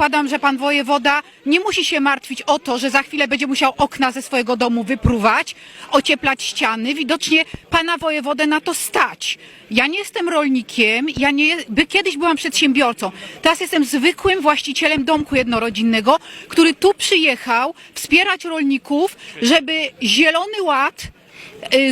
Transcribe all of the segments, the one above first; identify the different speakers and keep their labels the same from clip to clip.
Speaker 1: zakładam, że pan wojewoda nie musi się martwić o to, że za chwilę będzie musiał okna ze swojego domu wypruwać, ocieplać ściany. Widocznie pana wojewodę na to stać. Ja nie jestem rolnikiem, ja nie, by kiedyś byłam przedsiębiorcą. Teraz jestem zwykłym właścicielem domku jednorodzinnego, który tu przyjechał wspierać rolników, żeby Zielony Ład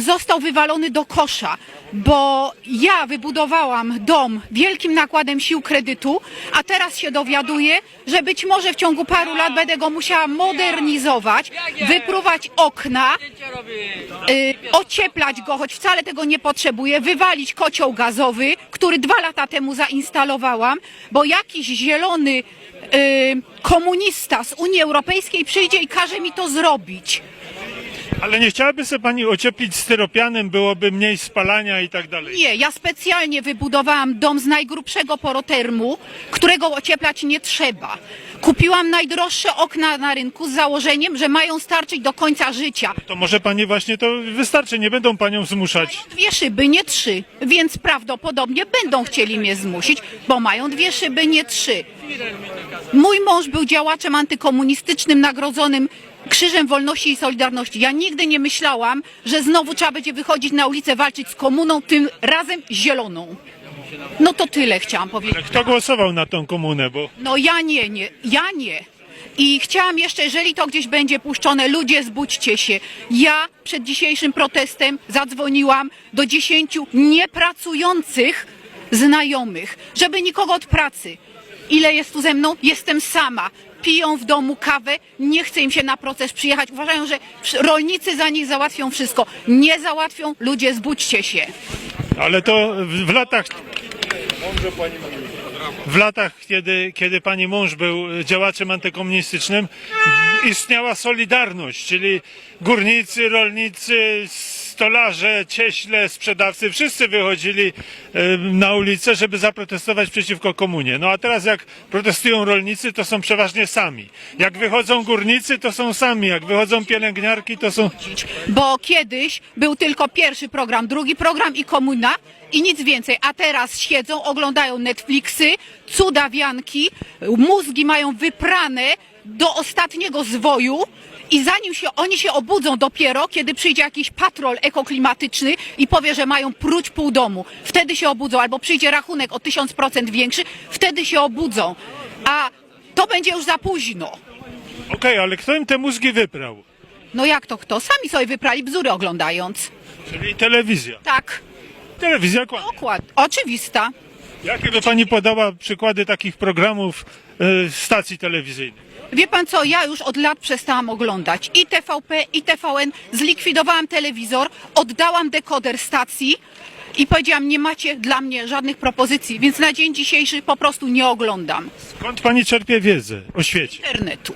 Speaker 1: został wywalony do kosza, bo ja wybudowałam dom wielkim nakładem sił kredytu, a teraz się dowiaduję, że być może w ciągu paru lat będę go musiała modernizować, wypruwać okna, y, ocieplać go, choć wcale tego nie potrzebuję, wywalić kocioł gazowy, który dwa lata temu zainstalowałam, bo jakiś zielony y, komunista z Unii Europejskiej przyjdzie i każe mi to zrobić.
Speaker 2: Ale nie chciałaby sobie pani ocieplić styropianem, byłoby mniej spalania i tak dalej.
Speaker 1: Nie, ja specjalnie wybudowałam dom z najgrubszego porotermu, którego ocieplać nie trzeba. Kupiłam najdroższe okna na rynku z założeniem, że mają starczyć do końca życia.
Speaker 2: To może pani właśnie to wystarczy, nie będą panią zmuszać.
Speaker 1: Dwie szyby, nie trzy, więc prawdopodobnie będą chcieli mnie zmusić, bo mają dwie szyby, nie trzy. Mój mąż był działaczem antykomunistycznym, nagrodzonym Krzyżem Wolności i Solidarności. Ja nigdy nie myślałam, że znowu trzeba będzie wychodzić na ulicę, walczyć z komuną, tym razem zieloną. No to tyle chciałam powiedzieć.
Speaker 2: Kto głosował na tą komunę? Bo
Speaker 1: No ja nie, nie, ja nie. I chciałam jeszcze, jeżeli to gdzieś będzie puszczone, ludzie zbudźcie się. Ja przed dzisiejszym protestem zadzwoniłam do dziesięciu niepracujących znajomych, żeby nikogo od pracy. Ile jest tu ze mną? Jestem sama. Piją w domu kawę, nie chce im się na proces przyjechać. Uważają, że rolnicy za nich załatwią wszystko. Nie załatwią, ludzie zbudźcie się.
Speaker 2: Ale to w, w latach. W latach, kiedy, kiedy pani mąż był działaczem antykomunistycznym, istniała Solidarność, czyli górnicy, rolnicy, stolarze, cieśle, sprzedawcy, wszyscy wychodzili na ulicę, żeby zaprotestować przeciwko komunie. No a teraz jak protestują rolnicy, to są przeważnie sami. Jak wychodzą górnicy, to są sami. Jak wychodzą pielęgniarki, to są...
Speaker 1: bo kiedyś był tylko pierwszy program, drugi program i komuna i nic więcej, a teraz siedzą, oglądają Netflixy, cudawianki, mózgi mają wyprane do ostatniego zwoju i zanim się oni się obudzą dopiero, kiedy przyjdzie jakiś patrol ekoklimatyczny i powie, że mają pruć pół domu, wtedy się obudzą, albo przyjdzie rachunek o 1000% większy, wtedy się obudzą, a to będzie już za późno.
Speaker 2: Okej, ale kto im te mózgi wyprał?
Speaker 1: No jak to kto? Sami sobie wyprali bzdury oglądając.
Speaker 2: Czyli telewizja.
Speaker 1: Tak.
Speaker 2: Telewizja kłamie.
Speaker 1: Dokład, oczywista.
Speaker 2: Jakie by pani podała przykłady takich programów y, stacji telewizyjnych?
Speaker 1: Wie pan co, ja już od lat przestałam oglądać i TVP, i TVN, zlikwidowałam telewizor, oddałam dekoder stacji i powiedziałam, nie macie dla mnie żadnych propozycji, więc na dzień dzisiejszy po prostu nie oglądam
Speaker 2: Skąd pani czerpie wiedzę o świecie?
Speaker 1: internetu.